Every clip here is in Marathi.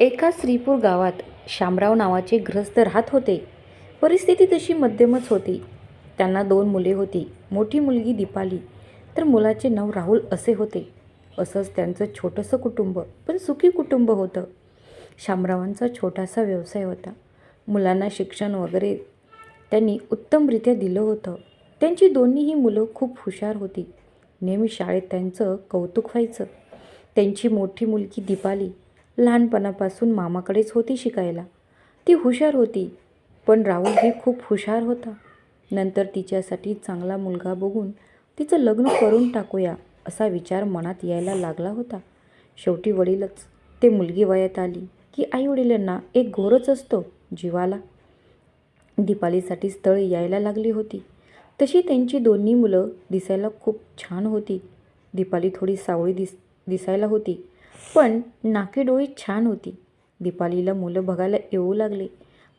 एका श्रीपूर गावात शामराव नावाचे ग्रस्त राहत होते. परिस्थिती तशी मध्यमच होती. त्यांना दोन मुले होती. मोठी मुलगी दीपाली तर मुलाचे नाव राहुल असे होते. असंच त्यांचं छोटंसं कुटुंब पण सुखी कुटुंब होतं. शामरावांचा छोटासा व्यवसाय होता. मुलांना शिक्षण वगैरे त्यांनी उत्तमरित्या दिलं होतं. त्यांची दोन्हीही मुलं खूप हुशार होती. नेहमी शाळेत त्यांचं कौतुक व्हायचं. त्यांची मोठी मुलगी दीपाली लहानपणापासून मामाकडेच होती शिकायला. ती हुशार होती पण राहुल ही खूप हुशार होता. नंतर तिच्यासाठी चांगला मुलगा बघून तिचं लग्न करून टाकूया असा विचार मनात यायला लागला होता. शेवटी वडीलच ते मुलगी वयात आली की आईवडिलांना एक घोरच असतो जीवाला. दीपालीसाठी स्थळ यायला लागली होती. तशी त्यांची दोन्ही मुलं दिसायला खूप छान होती. दीपाली थोडी सावळी दिस दिसायला होती. पण नाकेडोळी छान होती. दीपालीला मुलं बघायला येऊ लागले.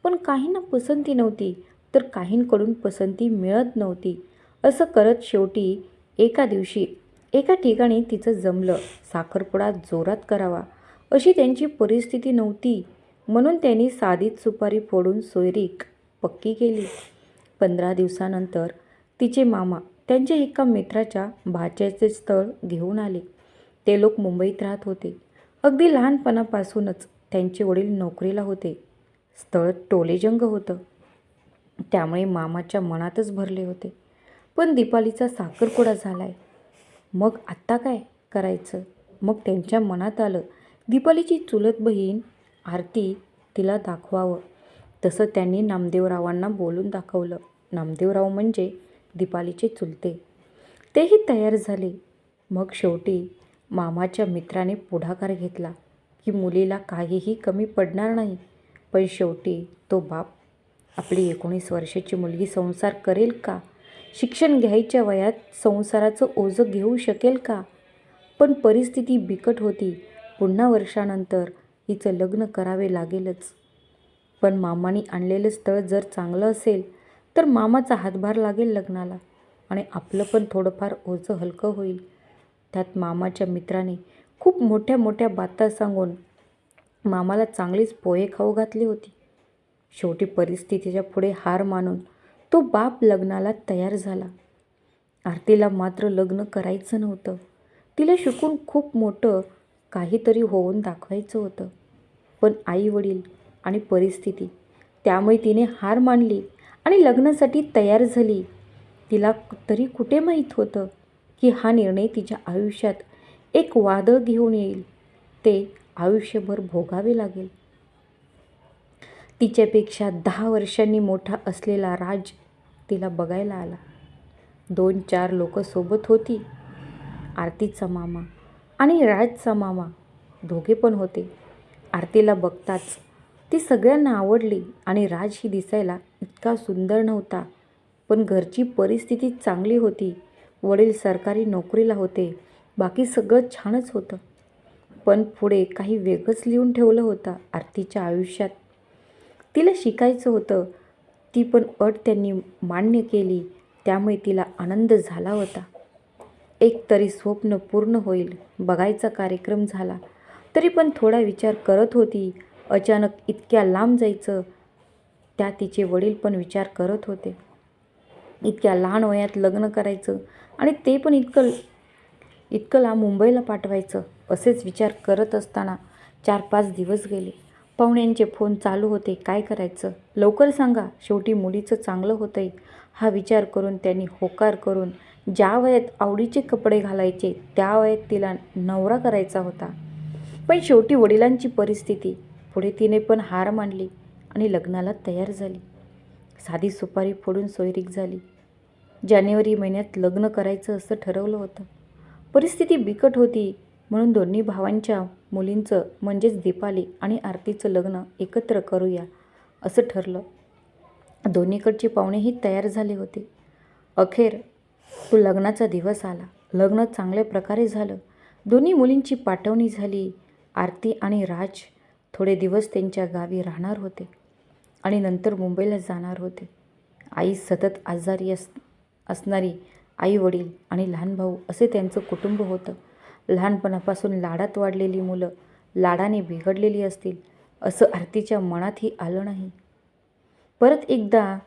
पण काहींना पसंती नव्हती तर काहींकडून पसंती मिळत नव्हती. असं करत शेवटी एका दिवशी एका ठिकाणी तिचं जमलं साखरपुडा जोरात करावा. अशी त्यांची परिस्थिती नव्हती. म्हणून त्यांनी साधीत सुपारी फोडून सोयरीक पक्की केली. पंधरा दिवसानंतर तिचे मामा त्यांच्या एका मित्राच्या भाच्याचे स्थळ घेऊन आले. ते लोक मुंबईत राहत होते. अगदी लहानपणापासूनच त्यांचे वडील नोकरीला होते. स्थळ टोलेजंग होतं. त्यामुळे मामाच्या मनातच भरले होते. पण दीपालीचा साखरपुडा झाला आहे मग आत्ता काय करायचं? मग त्यांच्या मनात आलं दीपालीची चुलत बहीण आरती तिला दाखवावं. तसं त्यांनी नामदेवरावांना बोलून दाखवलं. नामदेवराव म्हणजे दीपालीचे चुलते. तेही तयार झाले. मग शेवटी मामाच्या मित्राने पुढाकार घेतला की मुलीला काहीही कमी पडणार नाही. पण शेवटी तो बाप आपली एकोणीस वर्षाची मुलगी संसार करेल का? शिक्षण घ्यायच्या वयात संसाराचं ओझं घेऊ शकेल का? पण परिस्थिती बिकट होती. पुन्हा वर्षानंतर हिचं लग्न करावे लागेलच. पण मामाने आणलेलं स्थळ जर चांगलं असेल तर मामाचा हातभार लागेल लग्नाला आणि आपलं पण थोडंफार ओझं हलकं होईल. त्यात मामाच्या मित्राने खूप मोठ्या मोठ्या बाता सांगून मामाला चांगलीच पोहे खाऊ घातली होती. शेवटी परिस्थितीच्या पुढे हार मानून तो बाप लग्नाला तयार झाला. आरतीला मात्र लग्न करायचं नव्हतं. तिला शिकून खूप मोठं काहीतरी होऊन दाखवायचं होतं. पण आई वडील आणि परिस्थिती त्यामुळे तिने हार मानली आणि लग्नासाठी तयार झाली. तिला तरी कुठे माहीत होतं? की हा निर्णय तिच्या आयुष्यात एक वादळ घेऊन येईल. ते आयुष्यभर भोगावे लागेल. तिच्यापेक्षा दहा वर्षांनी मोठा असलेला राज तिला बघायला आला. दोन चार लोक सोबत होती. आरतीचा मामा आणि राजचा मामा दोघे पण होते. आरतीला बघताच ती सगळ्यांना आवडली आणि राज ही दिसायला इतका सुंदर नव्हता पण घरची परिस्थिती चांगली होती. वडील सरकारी नोकरीला होते. बाकी सगळं छानच होतं. पण पुढे काही वेगळंच लिहून ठेवलं होतं आरतीच्या आयुष्यात. तिला शिकायचं होतं. ती पण अट त्यांनी मान्य केली. त्यामुळे तिला आनंद झाला होता. एक तरी स्वप्न पूर्ण होईल. बघायचा कार्यक्रम झाला. तरी पण थोडा विचार करत होती. अचानक इतक्या लांब जायचं. त्या तिचे वडील पण विचार करत होते. इतक्या लहान वयात लग्न करायचं. आणि ते पण इतकं इतकं मुंबईला पाठवायचं असेच विचार करत असताना चार पाच दिवस गेले. पाहुण्यांचे फोन चालू होते काय करायचं? लवकर सांगा शेवटी मुलीचं चांगलं होतंय. हा विचार करून त्यांनी होकार करून ज्या वयात आवडीचे कपडे घालायचे त्या वयात तिला नवरा करायचा होता. पण शेवटी वडिलांची परिस्थिती पुढे तिने पण हार मांडली आणि लग्नाला तयार झाली. साधी सुपारी फोडून सोयरीक झाली. जानेवारी महिन्यात लग्न करायचं असं ठरवलं होतं. परिस्थिती बिकट होती म्हणून दोन्ही भावांच्या मुलींचं म्हणजेच दीपाली आणि आरतीचं लग्न एकत्र करूया असं ठरलं. दोन्हीकडचे पाहुणेही तयार झाले होते. अखेर तो लग्नाचा दिवस आला. लग्न चांगल्या प्रकारे झालं. दोन्ही मुलींची पाठवणी झाली. आरती आणि राज थोडे दिवस त्यांच्या गावी राहणार होते आणि नंतर मुंबईला जाणार होते. आई सतत आजारी अस असणारी आई वडील आणि लहान भाऊ असे त्यांचं कुटुंब होतं. लहानपणापासून लाडात वाढलेली मुलं लाडाने बिघडलेली असतील असं आरतीच्या मनातही आलं नाही. परत एकदा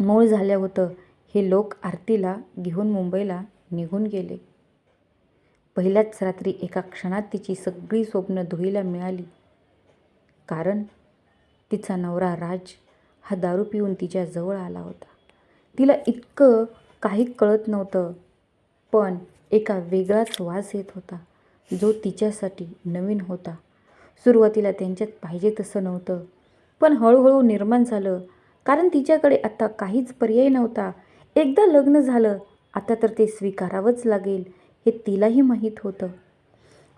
मूळ झालं होतं हे लोक आरतीला घेऊन मुंबईला निघून गेले. पहिल्याच रात्री एका क्षणात तिची सगळी स्वप्न धुळीला मिळाली. कारण तिचा नवरा राज हा दारू पिऊन तिच्या जवळ आला होता. तिला इतकं काही कळत नव्हतं. पण एका वेगळाच वास येत होता जो तिच्यासाठी नवीन होता. सुरुवातीला त्यांच्यात पाहिजे तसं नव्हतं पण हळूहळू निर्माण झालं. कारण तिच्याकडे आता काहीच पर्याय नव्हता. एकदा लग्न झालं आता तर ते स्वीकारावंच लागेल हे तिलाही माहीत होतं.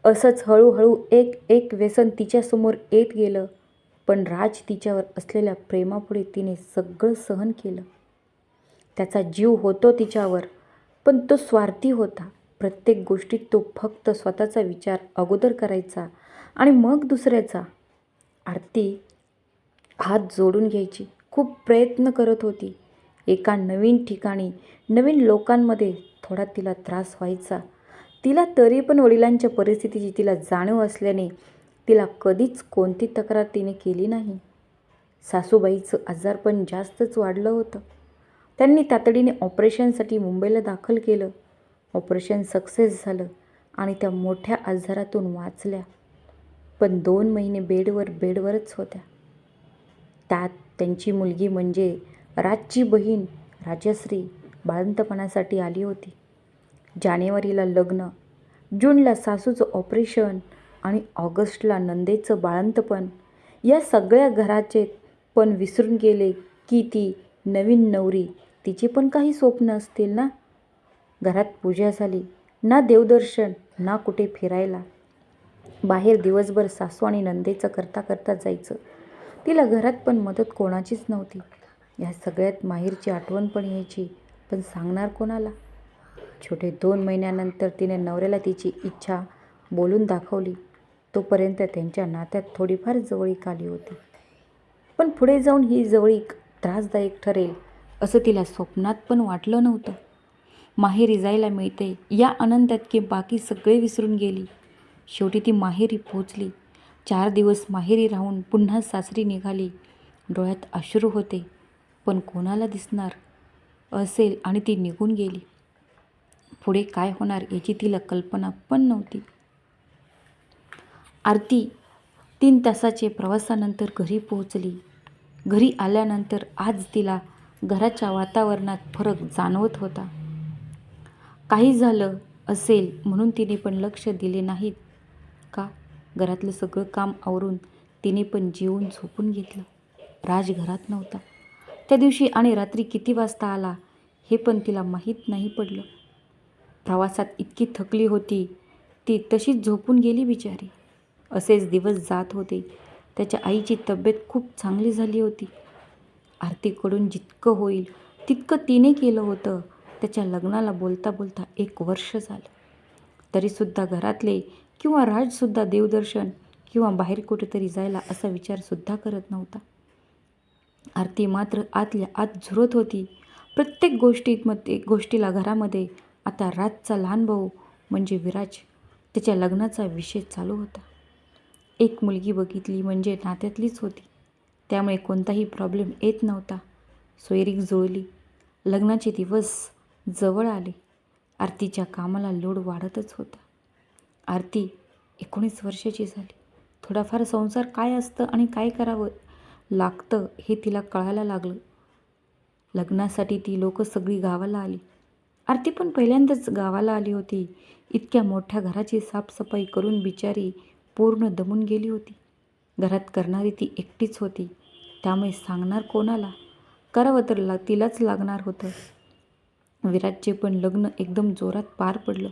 असंच हळूहळू एक एक व्यसन तिच्यासमोर येत गेलं पण राज तिच्यावर असलेल्या प्रेमापुढे तिने सगळं सहन केलं. त्याचा जीव होतो तिच्यावर पण तो स्वार्थी होता. प्रत्येक गोष्टीत तो फक्त स्वतःचा विचार अगोदर करायचा आणि मग दुसऱ्याचा. आरती हात जोडून घ्यायची. खूप प्रयत्न करत होती. एका नवीन ठिकाणी नवीन लोकांमध्ये थोडा तिला त्रास व्हायचा. तिला तरी पण वडिलांच्या परिस्थितीची तिला जाणीव असल्याने तिला कधीच कोणती तक्रार तिने केली नाही. सासूबाईचं आजारपण जास्तच वाढलं होतं. त्यांनी तातडीने ऑपरेशनसाठी मुंबईला दाखल केलं. ऑपरेशन सक्सेस झालं आणि त्या मोठ्या आजारातून वाचल्या. पण दोन महिने बेडवर बेडवरच होत्या. त्यात त्यांची मुलगी म्हणजे राजची बहीण राजश्री बाळंतपणासाठी आली होती. जानेवारीला लग्न जूनला सासूचं ऑपरेशन आणि ऑगस्टला नंदेचं बाळंतपण या सगळ्या घराचे पण विसरून गेले की ती नवीन नवरी तिची पण काही स्वप्न असतील ना? घरात पूजा झाली ना देवदर्शन ना कुठे फिरायला. बाहेर दिवसभर सासू आणि नंदेचं करता करता जायचं. तिला घरात पण मदत कोणाचीच नव्हती. या सगळ्यात माहेरची आठवण पण यायची पण सांगणार कोणाला? छोटे दोन महिन्यानंतर तिने नवऱ्याला तिची इच्छा बोलून दाखवली. तोपर्यंत त्यांच्या नात्यात थोडीफार जवळीक आली होती. पण पुढे जाऊन ही जवळीक त्रासदायक ठरेल. असं तिला स्वप्नात पण वाटलं नव्हतं. माहेरी जायला मिळते या आनंदात की बाकी सगळे विसरून गेली. शेवटी ती माहेरी पोचली चार दिवस माहेरी राहून पुन्हा सासरी निघाली. डोळ्यात अश्रू होते पण कोणाला दिसणार? असेल आणि ती निघून गेली. पुढे काय होणार याची तिला कल्पना पण नव्हती. आरती तीन तासाचे प्रवासानंतर घरी पोहोचली. घरी आल्यानंतर आज तिला घराच्या वातावरणात फरक जाणवत होता. काही झालं असेल म्हणून तिने पण लक्ष दिले नाहीत का? घरातलं सगळं काम आवरून तिने पण जेवून झोपून घेतलं. राज घरात नव्हता. त्या दिवशी आणि रात्री किती वाजता आला हे पण तिला माहीत नाही पडलं. प्रवासात इतकी थकली होती ती तशीच झोपून गेली बिचारी. असेच दिवस जात होते. त्याच्या आईची तब्येत खूप चांगली झाली होती. आरतीकडून जितकं होईल तितकं तिने केलं होतं. त्याच्या लग्नाला बोलता बोलता एक वर्ष झालं. तरीसुद्धा घरातले किंवा राजसुद्धा देवदर्शन किंवा बाहेर कुठेतरी जायला असा विचारसुद्धा करत नव्हता. आरती मात्र आतल्या आत झुरत होती. प्रत्येक गोष्टीमध्ये गोष्टीला घरामध्ये आता राजचा लहान भाऊ म्हणजे विराज त्याच्या लग्नाचा विषय चालू होता. एक मुलगी बघितली म्हणजे नात्यातलीच होती. त्यामुळे कोणताही प्रॉब्लेम येत नव्हता. सोयरीक जुळली. लग्नाचे दिवस जवळ आले. आरतीच्या कामाला लोड वाढतच होता. आरती एकोणीस वर्षाची झाली. थोडाफार संसार काय असतं आणि काय करावं लागतं हे तिला कळायला लागलं. लग्नासाठी ती लोक सगळी गावाला आली. आरती पण पहिल्यांदाच गावाला आली होती. इतक्या मोठ्या घराची साफसफाई करून बिचारी पूर्ण दमून गेली होती. घरात करणारी ती एकटीच होती. त्यामुळे सांगणार कोणाला? करावं तर ला तिलाच लागणार होतं. विराटचे पण लग्न एकदम जोरात पार पडलं.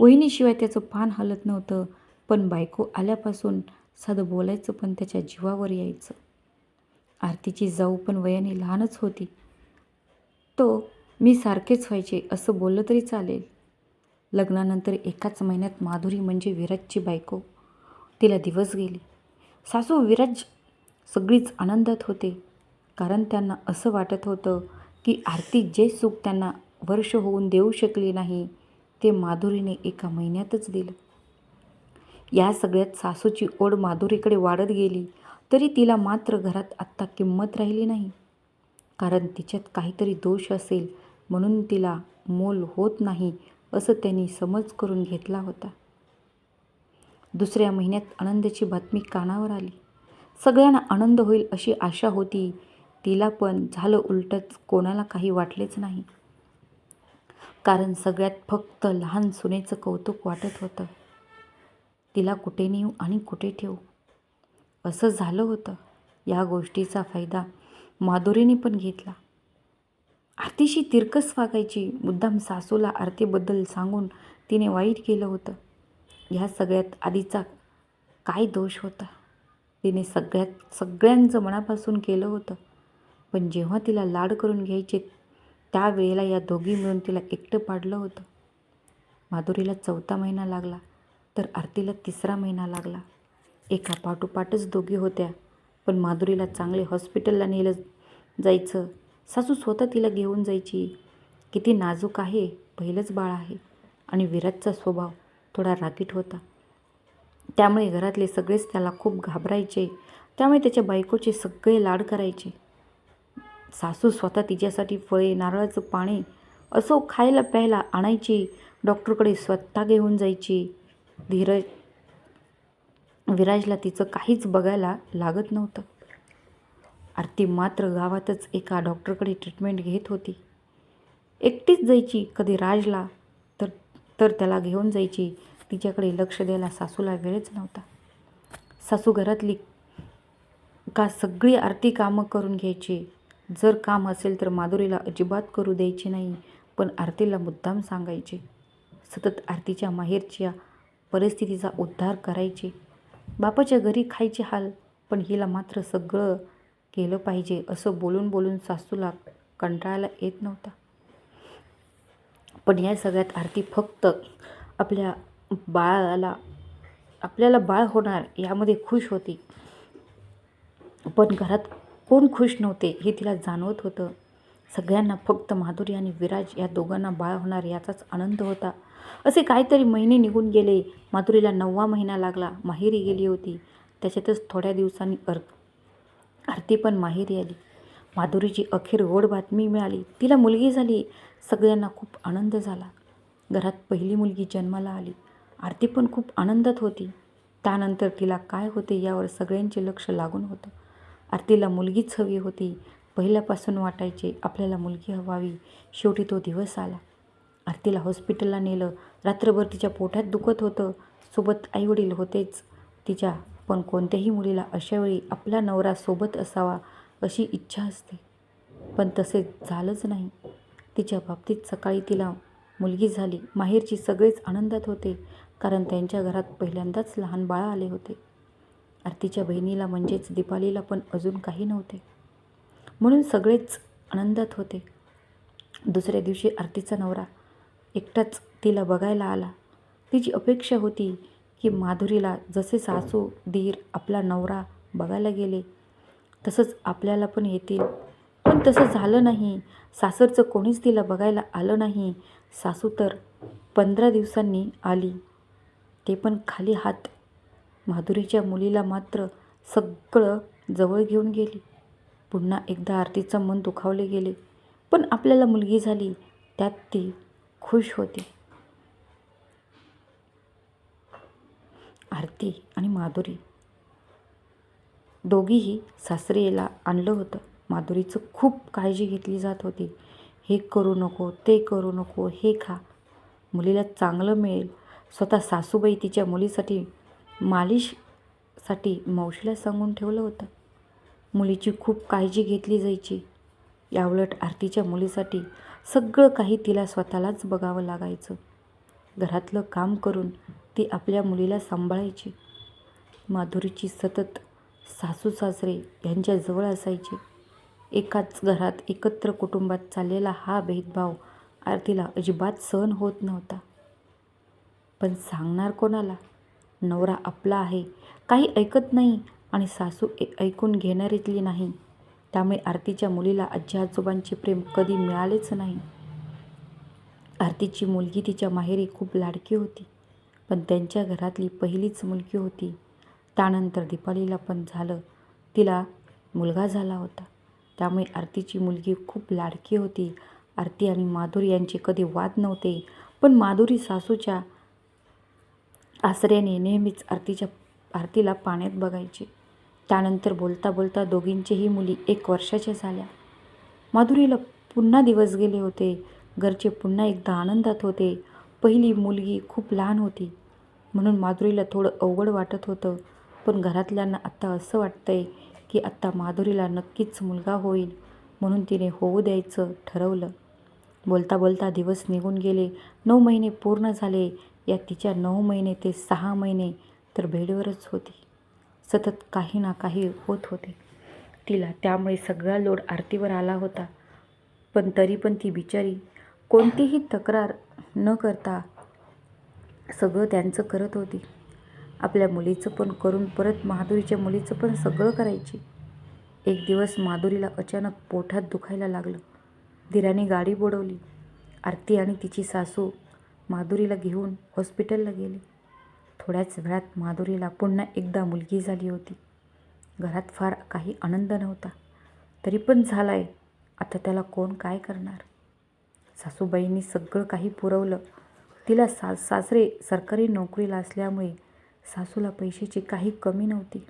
वहिनीशिवाय त्याचं पान हलत नव्हतं पण बायको आल्यापासून साधं बोलायचं पण त्याच्या जीवावर यायचं. आरतीची जाऊ पण वयाने लहानच होती. तो मी सारखेच व्हायचे असं बोललं तरी चालेल. लग्नानंतर एकाच महिन्यात माधुरी म्हणजे विराजची बायको. तिला दिवस गेली. सासू विराज सगळीच आनंदात होते. कारण त्यांना असं वाटत होतं की आरती जे सुख त्यांना वर्ष होऊन देऊ शकली नाही ते माधुरीने एका महिन्यातच दिलं. या सगळ्यात सासूची ओढ माधुरीकडे वाढत गेली तरी तिला मात्र घरात आत्ता किंमत राहिली नाही. कारण तिच्यात काहीतरी दोष असेल म्हणून तिला मोल होत नाही असं त्यांनी समज करून घेतला होता. दुसऱ्या महिन्यात आनंदाची बातमी कानावर आली. सगळ्यांना आनंद होईल अशी आशा होती. तिला पण झालं उलटच कोणाला काही वाटलेच नाही. कारण सगळ्यात फक्त लहान सुनेचं कौतुक वाटत होतं. तिला कुठे नेऊ आणि कुठे ठेवू? असं झालं होतं. या गोष्टीचा फायदा माधुरीने पण घेतला. आरतीशी तिरकस वागायची मुद्दाम सासूला आरतीबद्दल सांगून तिने वाईट केलं होतं. ह्या सगळ्यात आधीचा काय दोष होता? तिने सगळ्यात सगळ्यांचं मनापासून केलं होतं. पण जेव्हा तिला लाड करून घ्यायचे त्यावेळेला या दोघी मिळून तिला एकटं पाडलं होतं. माधुरीला चौथा महिना लागला तर आरतीला तिसरा महिना लागला. एका पाठोपाठच दोघी होत्या पण माधुरीला चांगले हॉस्पिटलला नेलं जायचं. सासू स्वतः तिला घेऊन जायची. किती नाजूक आहे पहिलंच बाळ आहे. आणि विराटचा स्वभाव थोडा रागीट होता. त्यामुळे घरातले सगळेच त्याला खूप घाबरायचे. त्यामुळे त्याच्या बायकोचे सगळे लाड करायचे. सासू स्वतः तिच्यासाठी फळे नारळाचं पाणी असो खायला प्यायला आणायची. डॉक्टरकडे स्वतः घेऊन जायची. धीरज विराजला तिचं काहीच बघायला लागत नव्हतं. आरती मात्र गावातच एका डॉक्टरकडे ट्रीटमेंट घेत होती. एकटीच जायची कधी राजला. तर त्याला घेऊन जायची. तिच्याकडे लक्ष द्यायला सासूला वेळच नव्हता. सासू घरातली का सगळी आरती कामं करून घ्यायची. जर काम असेल तर माधुरीला अजिबात करू द्यायची नाही पण आरतीला मुद्दाम सांगायचे. सतत आरतीच्या माहेरच्या परिस्थितीचा उद्धार करायचे. बापाच्या घरी खायचे हाल पण हिला मात्र सगळं केलं पाहिजे असं बोलून बोलून सासूला कंटाळायला येत नव्हता. पण या सगळ्यात आरती फक्त आपल्या बाळाला आपल्याला बाळ होणार यामध्ये खुश होती. पण घरात कोण खुश नव्हते हे तिला जाणवत होतं. सगळ्यांना फक्त माधुरी आणि विराज या दोघांना बाळ होणार याचाच आनंद होता. असे काहीतरी महिने निघून गेले. माधुरीला नववा महिना लागला. माहेरी गेली होती. त्याच्यातच थोड्या दिवसांनी अर आरती पण माहेरी आली. माधुरीची अखेर गोड बातमी मिळाली. तिला मुलगी झाली. सगळ्यांना खूप आनंद झाला. घरात पहिली मुलगी जन्माला आली. आरती पण खूप आनंदात होती. त्यानंतर तिला काय होते यावर सगळ्यांचे लक्ष लागून होतं. आरतीला मुलगीच हवी होती. पहिल्यापासून वाटायचे आपल्याला मुलगी हवावी. शेवटी तो दिवस आला. आरतीला हॉस्पिटलला नेलं. रात्रभर तिच्या पोटात दुखत होतं. सोबत आईवडील होतेच. तिच्या पण कोणत्याही मुलीला अशावेळी आपला नवरा सोबत असावा अशी इच्छा असते. पण तसे झालंच नाही. तिच्या बाबतीत सकाळी तिला मुलगी झाली. माहेरची सगळेच आनंदात होते कारण त्यांच्या घरात पहिल्यांदाच लहान बाळ आले होते. आरतीच्या बहिणीला म्हणजेच दीपालीला पण अजून काही नव्हते. म्हणून सगळेच आनंदात होते. दुसऱ्या दिवशी आरतीचा नवरा एकटाच तिला बघायला आला. तिची अपेक्षा होती की माधुरीला जसे सासू धीर आपला नवरा बघायला गेले तसंच आपल्याला पण येतील. पण तसं झालं नाही. सासरचं कोणीच तिला बघायला आलं नाही. सासू तर पंधरा दिवसांनी आली. ते पण खाली हात. माधुरीच्या मुलीला मात्र सगळं जवळ घेऊन गेली. पुन्हा एकदा आरतीचं मन दुखावले गेले. पण आपल्याला मुलगी झाली त्यात ती खुश होती. आरती आणि माधुरी दोघीही सासरेला आणलं होतं. माधुरीचं खूप काळजी घेतली जात होती. हे करू नको ते करू नको हे खा. मुलीला चांगलं मिळेल. स्वतः सासूबाई तिच्या मुलीसाठी मालिशसाठी मावशीला सांगून ठेवलं होतं. मुलीची खूप काळजी घेतली जायची. याउलट आरतीच्या मुलीसाठी सगळं काही तिला स्वतःलाच बघावं लागायचं. घरातलं काम करून ती आपल्या मुलीला सांभाळायची. माधुरीची सतत सासू सासरे यांच्याजवळ असायचे. एकाच घरात एकत्र कुटुंबात चाललेला हा भेदभाव आरतीला अजिबात सहन होत नव्हता. पण सांगणार कोणाला? नवरा आपला आहे काही ऐकत नाही आणि सासू ऐकून घेणारीतली नाही. त्यामुळे आरतीच्या मुलीला आजी आजोबांचे प्रेम कधी मिळालेच नाही. आरतीची मुलगी तिच्या माहेरी खूप लाडकी होती पण त्यांच्या घरातली पहिलीच मुलगी होती. त्यानंतर दीपालीला पण झालं. तिला मुलगा झाला होता. त्यामुळे आरतीची मुलगी खूप लाडकी होती. आरती आणि माधुरी यांचे कधी वाद नव्हते. पण माधुरी सासूच्या आसऱ्याने नेहमीच आरतीच्या आरतीला पाण्यात बघायची. त्यानंतर बोलता बोलता दोघींचीही मुली एक वर्षाच्या झाल्या. माधुरीला पुन्हा दिवस गेले होते. घरचे पुन्हा एकदा आनंदात होते. पहिली मुलगी खूप लहान होती. म्हणून माधुरीला थोडं अवघड वाटत होतं. पण घरातल्यांना आत्ता असं वाटतंय की आत्ता माधुरीला नक्कीच मुलगा होईल म्हणून तिने होऊ द्यायचं ठरवलं. बोलता बोलता दिवस निघून गेले. नऊ महिने पूर्ण झाले. या तिच्या नऊ महिने ते सहा महिने तर बेडवरच होती. सतत काही ना काही होत होते. तिला त्यामुळे सगळा लोड आरतीवर आला होता. पण तरी पण ती बिचारी कोणतीही तक्रार न करता सगळं त्यांचं करत होती. आपल्या मुलीचं पण करून परत माधुरीच्या मुलीचं पण सगळं करायची. एक दिवस माधुरीला अचानक पोटात दुखायला लागलं. धीराने गाडी बोडवली. आरती आणि तिची सासू माधुरीला घेऊन हॉस्पिटलला गेली. थोड्याच वेळात माधुरीला पुन्हा एकदा मुलगी झाली होती. घरात फार काही आनंद नव्हता. तरी पण झाला आहे आता त्याला कोण काय करणार? सासूबाईंनी सगळं काही पुरवलं. तिला सा सासरे सरकारी नोकरीला असल्यामुळे सासूला पैशाची काही कमी नव्हती.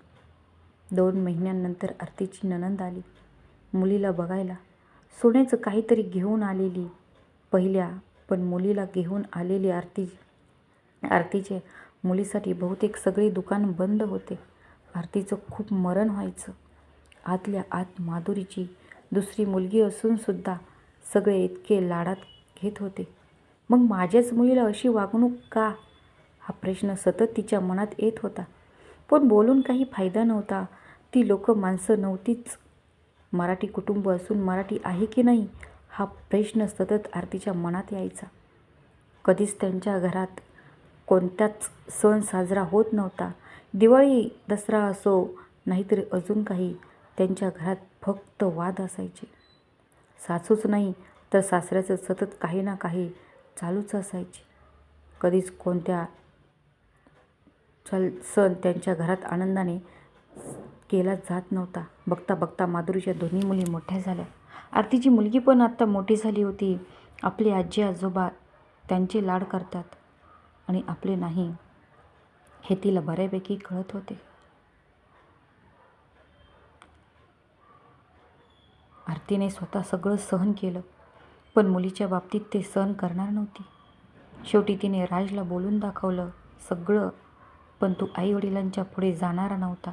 दोन महिन्यानंतर आरतीची ननंद आली. मुलीला बघायला सोन्याचं काहीतरी घेऊन आलेली. पहिल्या पण मुलीला घेऊन आलेली आरती. आरतीचे मुलीसाठी बहुतेक सगळे दुकान बंद होते. आरतीचं खूप मरण व्हायचं. आतल्या आत माधुरीची दुसरी मुलगी असूनसुद्धा सगळे इतके लाडात घेत होते. मग माझ्याच मुलीला अशी वागणूक का? हा प्रश्न सतत तिच्या मनात येत होता. पण बोलून काही फायदा नव्हता. ती लोक माणसं नव्हतीच. मराठी कुटुंब असून मराठी आहे की नाही हा प्रश्न सतत आरतीच्या मनात यायचा. कधीच त्यांच्या घरात कोणताच सण साजरा होत नव्हता. दिवाळी दसरा असो नाहीतरी अजून काही त्यांच्या घरात फक्त वाद असायचे. सासूच नाही तर सासऱ्याचं सतत काही ना काही चालूच असायचे. कधीच कोणत्या चल सण त्यांच्या घरात आनंदाने केला जात नव्हता. बघता बघता माधुरीच्या दोन्ही मुली मोठ्या झाल्या. आरतीची मुलगी पण आत्ता मोठी झाली होती. आपले आजी आजोबा त्यांचे लाड करतात आणि आपले नाही हे तिला बऱ्यापैकी कळत होते. आरतीने स्वतः सगळं सहन केलं पण मुलीच्या बाबतीत ते सहन करणार नव्हती. शेवटी तिने राजला बोलून दाखवलं सगळं पण तो आईवडिलांच्या पुढे जाणारा नव्हता.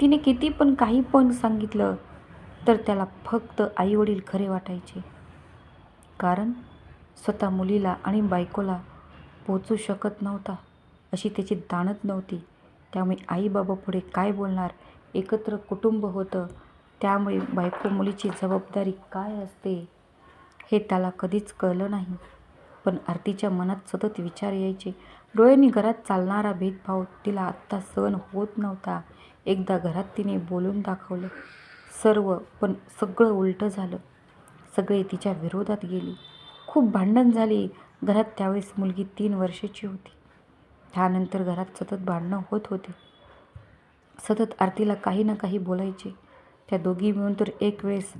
तिने किती पण काही पण सांगितलं तर त्याला फक्त आईवडील खरे वाटायचे. कारण स्वतः मुलीला आणि बायकोला पोचू शकत नव्हता अशी त्याची दाणत नव्हती. त्यामुळे आईबाबा पुढे काय बोलणार? एकत्र कुटुंब होतं. त्यामुळे बायको मुलीची जबाबदारी काय असते हे त्याला कधीच कळलं नाही. पण आरतीच्या मनात सतत विचार यायचे. डोळ्यांनी घरात चालणारा भेदभाव तिला आत्ता सहन होत नव्हता. एकदा घरात तिने बोलून दाखवलं सर्व पण सगळं उलटं झालं. सगळे तिच्या विरोधात गेली. खूप भांडण झाली. घरात त्यावेळेस मुलगी तीन वर्षाची होती. त्यानंतर घरात सतत भांडणं होत होते. सतत आरतीला काही ना काही बोलायचे. त्या दोघी मिळून तर एक वेळेस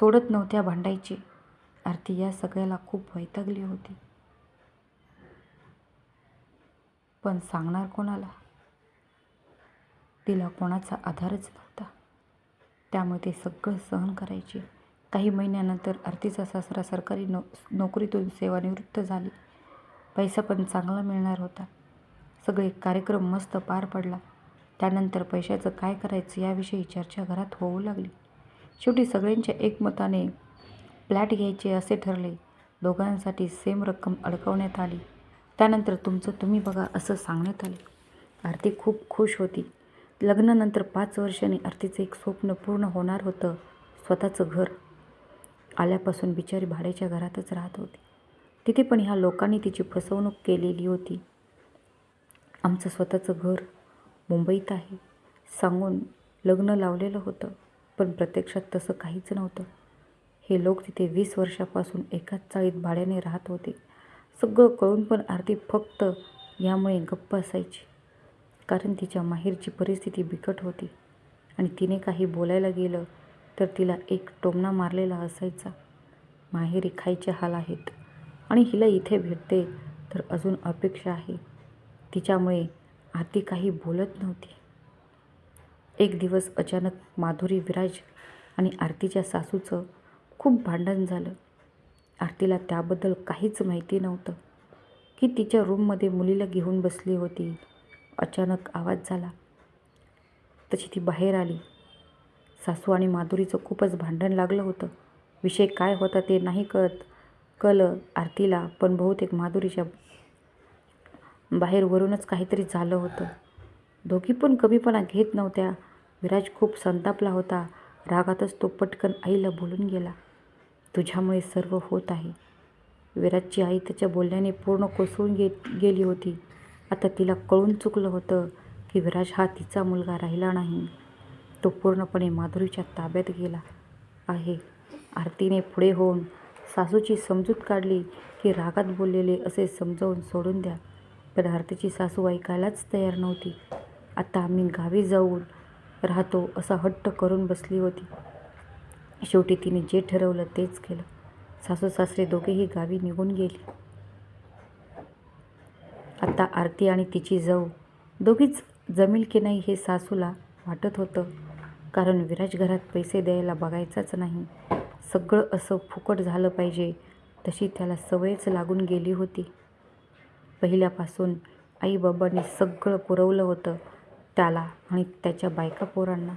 सोडत नव्हत्या भांडायचे. आरती या सगळ्याला खूप वैतागली होती. पण सांगणार कोणाला? तिला कोणाचा आधारच नव्हता. त्यामुळे ते सगळं सहन करायचे. काही महिन्यानंतर आरतीचा सासरा सरकारी नो नोकरीतून सेवानिवृत्त झाली. पैसा पण चांगला मिळणार होता. सगळे कार्यक्रम मस्त पार पडला. त्यानंतर पैशाचं काय करायचं याविषयी चर्चा घरात होऊ लागली. शेवटी सगळ्यांच्या एकमताने फ्लॅट घ्यायचे असे ठरले. दोघांसाठी सेम रक्कम अडकवण्यात आली. त्यानंतर तुमचं तुम्ही बघा असं सांगण्यात आलं. आरती खूप खुश होती. लग्नानंतर पाच वर्षांनी आरतीचं एक स्वप्न पूर्ण होणार होतं स्वतःचं घर. आल्यापासून बिचारी भाड्याच्या घरातच राहत होती. तिथे पण ह्या लोकांनी तिची फसवणूक केलेली होती. आमचं स्वतःचं घर मुंबईत आहे सांगून लग्न लावलेलं होतं पण प्रत्यक्षात तसं काहीच नव्हतं. हे लोक तिथे वीस वर्षापासून एकाच चाळीत भाड्याने राहत होते. सगळं कळून पण आरती फक्त यामुळे गप्प असायची. कारण तिच्या माहेरची परिस्थिती बिकट होती आणि तिने काही बोलायला गेलं तर तिला एक टोमणा मारलेला असायचा. माहेरी खायचे हाल आहेत आणि हिला इथे भेटते तर अजून अपेक्षा आहे. तिच्यामुळे आरती काही बोलत नव्हती. एक दिवस अचानक माधुरी विराज आणि आरतीच्या सासूचं खूप भांडण झालं. आरतीला त्याबद्दल काहीच माहिती नव्हतं. की तिच्या रूममध्ये मुलीला घेऊन बसली होती. अचानक आवाज झाला. तशी ती बाहेर आली. सासू आणि माधुरीचं खूपच भांडण लागलं होतं. विषय काय होता ते नाही कळत कळलं आरतीला पण बहुतेक माधुरीच्या बाहेरवरूनच काहीतरी झालं होतं. दोघी पण कमीपणा घेत नव्हत्या. विराज खूप संतापला होता. रागातच तो पटकन आईला बोलून गेला. तुझ्यामुळे सर्व होत आहे. विराजची आई त्याच्या बोलण्याने पूर्ण कोसळून गे गेली होती. आता तिला कळून चुकलं होतं की विराज हा तिचा मुलगा राहिला नाही. तो पूर्णपणे माधुरीच्या ताब्यात गेला आहे. आरतीने पुढे होऊन सासूची समजूत काढली की रागात बोललेले असे समजावून सोडून द्या. पण आरतीची सासू ऐकायलाच तयार नव्हती. आता आम्ही गावी जाऊन राहतो असा हट्ट करून बसली होती. शेवटी तिने जे ठरवलं तेच केलं. सासू सासरे दोघेही गावी निघून गेली. आता आरती आणि तिची जाऊ दोघीच जमील की नाही हे सासूला वाटत होतं. कारण विराज घरात पैसे द्यायला बघायचाच नाही. सगळं असं फुकट झालं पाहिजे तशी त्याला सवयच लागून गेली होती. पहिल्यापासून आईबाबांनी सगळं पुरवलं होतं त्याला आणि त्याच्या बायका पोरांना.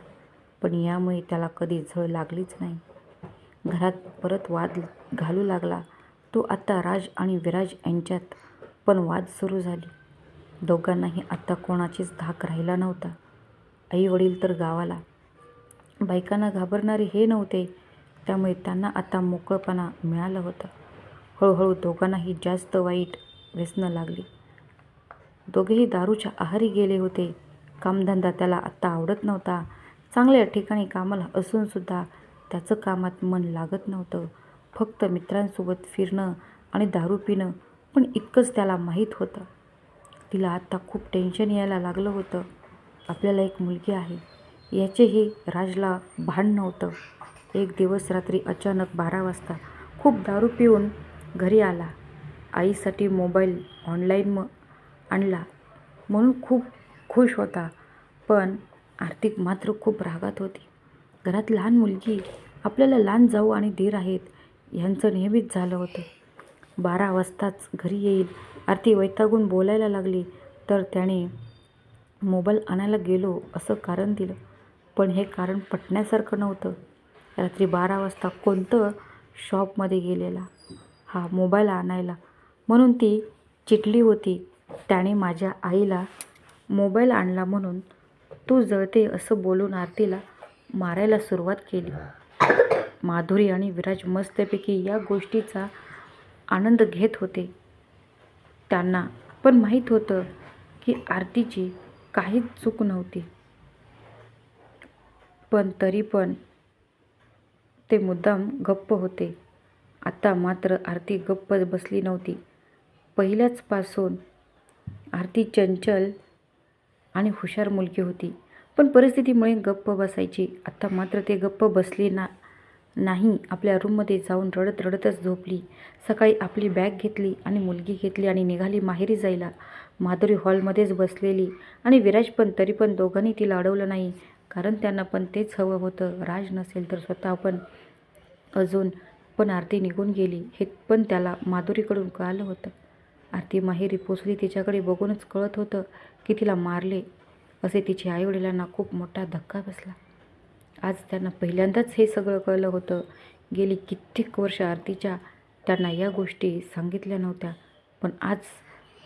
पण यामुळे त्याला कधी झळ लागलीच नाही. घरात परत वाद घालू लागला. तो आता राज आणि विराज यांच्यात पण वाद सुरू झाली. दोघांनाही आता कोणाचीच धाक राहिला नव्हता. आई वडील तर गावाला. बायकांना घाबरणारे हे नव्हते. त्यामुळे त्यांना आता मोकळपणा मिळालं होतं. हळूहळू दोघांनाही जास्त वाईट व्यसनं लागली. दोघेही दारूच्या आहारी गेले होते. कामधंदा त्याला आत्ता आवडत नव्हता. चांगल्या ठिकाणी कामाला असूनसुद्धा त्याचं कामात मन लागत नव्हतं. फक्त मित्रांसोबत फिरणं आणि दारू पिणं पण इतकंच त्याला माहीत होतं. तिला आत्ता खूप टेन्शन यायला लागलं होतं. आपल्याला एक मुलगी आहे. याचेही राजला भान नव्हतं. एक दिवस रात्री अचानक बारा वाजता खूप दारू पिऊन घरी आला. आईसाठी मोबाईल ऑनलाईन म आणला. म्हणून खूप खुश होता. पण आर्थिक मात्र खूप रागात होती. घरात लहान मुलगी आपल्याला लहान जाऊ आणि दीर आहेत ह्यांचं नेहमीच झालं होतं. बारा वाजताच घरी येईल. आरती वैतागून बोलायला लागली तर त्याने मोबाईल आणायला गेलो असं कारण दिलं. पण हे कारण पटण्यासारखं नव्हतं. रात्री बारा वाजता कोणतं शॉपमध्ये गेलेला? हा मोबाईल आणायला. म्हणून ती चिटली होती. त्याने माझ्या आईला मोबाईल आणला म्हणून तू जळते असं बोलून आरतीला मारायला सुरुवात केली. माधुरी आणि विराज मस्तपैकी या गोष्टीचा आनंद घेत होते. त्यांना पण माहीत होतं की आरतीची काहीच चूक नव्हती. पण तरी पण ते मुद्दाम गप्प होते. आता मात्र आरती गप्प बसली नव्हती. पहिल्याचपासून आरती चंचल आणि हुशार मुलगी होती. पण परिस्थितीमुळे गप्प बसायची. आत्ता मात्र ते गप्प बसली ना नाही. आपल्या रूममध्ये जाऊन रडत रडतच झोपली. सकाळी आपली बॅग घेतली आणि मुलगी घेतली आणि निघाली माहेरी जायला. माधुरी हॉलमध्येच बसलेली आणि विराज पण तरी पण दोघांनी तिला अडवलं नाही. कारण त्यांना पण तेच हवं होतं. राज नसेल तर स्वतः पण अजून पण आरती निघून गेली. हे पण त्याला माधुरीकडून कळालं होतं. आरती माहेरी पोचली तिच्याकडे बघूनच कळत होतं. की तिला मारले असे तिच्या आईवडिलांना खूप मोठा धक्का बसला. आज त्यांना पहिल्यांदाच हे सगळं कळलं होतं. गेली कित्येक वर्ष आरतीच्या त्यांना या गोष्टी सांगितल्या नव्हत्या पण आज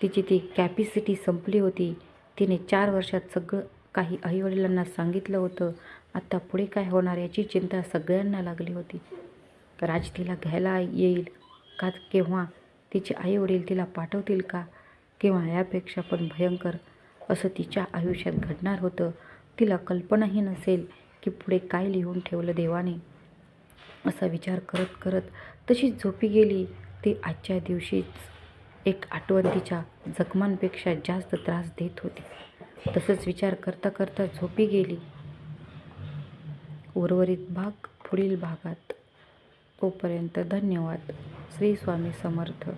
तिची ती कॅपॅसिटी संपली होती. तिने चार वर्षात सगळं काही आईवडिलांना सांगितलं होतं. आत्ता पुढे काय होणार याची चिंता सगळ्यांना लागली होती. राज तिला घ्यायला येईल का केव्हा तिचे आईवडील तिला पाठवतील का किंवा यापेक्षा पण भयंकर असं तिच्या आयुष्यात घडणार होतं तिला कल्पनाही नसेल की पुढे काय लिहून ठेवलं देवाने. असा विचार करत करत तशीच झोपी गेली. ती आजच्या दिवशीच एक आठवण तिच्या जखमांपेक्षा जास्त त्रास देत होती. तसंच विचार करता करता झोपी गेली. उर्वरित भाग पुढील भागात. तोपर्यंत धन्यवाद. श्री स्वामी समर्थ.